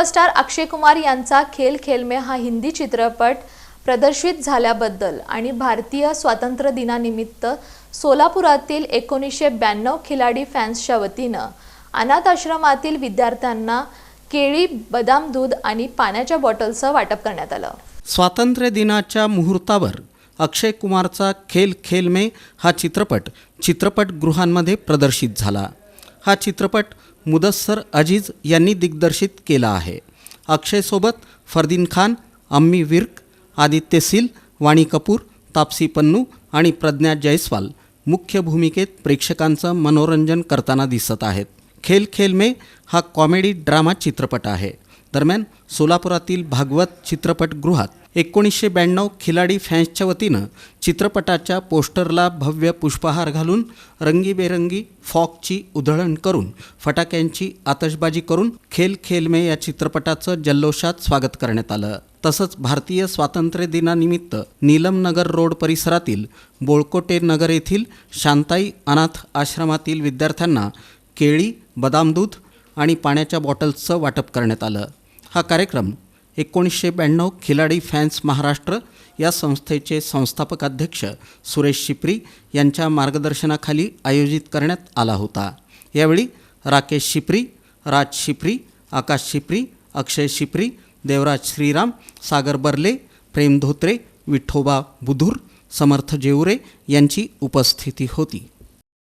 Superstar Akshay Kumar यांचा खेल खेल में हा हिंदी चित्रपट प्रदर्शित झाल्याबद्दल आणि भारतीय स्वातंत्र्य दिनानिमित्त सोलापुरातील एकोणीसशे ब्याण्णव खिलाडी फॅन्सच्या वतीनं अनाथ आश्रमातील विद्यार्थ्यांना केळी बदाम दूध आणि पाण्याच्या बॉटल्सचं वाटप करण्यात आलं. स्वातंत्र्य दिनाच्या मुहूर्तावर अक्षय कुमारचा खेल खेल में हा चित्रपट चित्रपटगृहांमध्ये प्रदर्शित झाला. हा चित्रपट मुदस्सर अजीज यांनी दिग्दर्शित केला आहे. अक्षयसोबत फरदीन खान अम्मी विर्क आदित्य सिल वाणी कपूर तापसी पन्नू आणि प्रज्ञा जयस्वाल मुख्य भूमिकेत प्रेक्षकांचं मनोरंजन करताना दिसत आहेत. खेल खेल में हा कॉमेडी ड्रामा चित्रपट आहे. दरम्यान सोलापुरातील भागवत चित्रपटगृहात एकोणीसशे ब्याण्णव खिलाडी फॅन्सच्या वतीनं चित्रपटाच्या पोस्टरला भव्य पुष्पहार घालून रंगीबेरंगी फॉकची उधळण करून फटाक्यांची आतषबाजी करून खेल खेल में या चित्रपटाचं जल्लोषात स्वागत करण्यात आलं. तसंच भारतीय स्वातंत्र्य दिनानिमित्त नीलमनगर रोड परिसरातील बोळकोटे नगर येथील शांताई अनाथ आश्रमातील विद्यार्थ्यांना केळी बदाम दूध आणि पाण्याच्या बॉटल्सचं वाटप करण्यात आलं. हा कार्यक्रम एकोणीसशे ब्याण्णव खिलाडी फॅन्स महाराष्ट्र या संस्थेचे संस्थापक अध्यक्ष सुरेश शिपरी यांच्या मार्गदर्शनाखाली आयोजित करण्यात आला होता. यावेळी राकेश शिपरी राज शिपरी आकाश शिपरी अक्षय शिपरी देवराज श्रीराम सागर बर्ले प्रेम धोत्रे विठोबा बुधूर समर्थ जेवरे यांची उपस्थिती होती.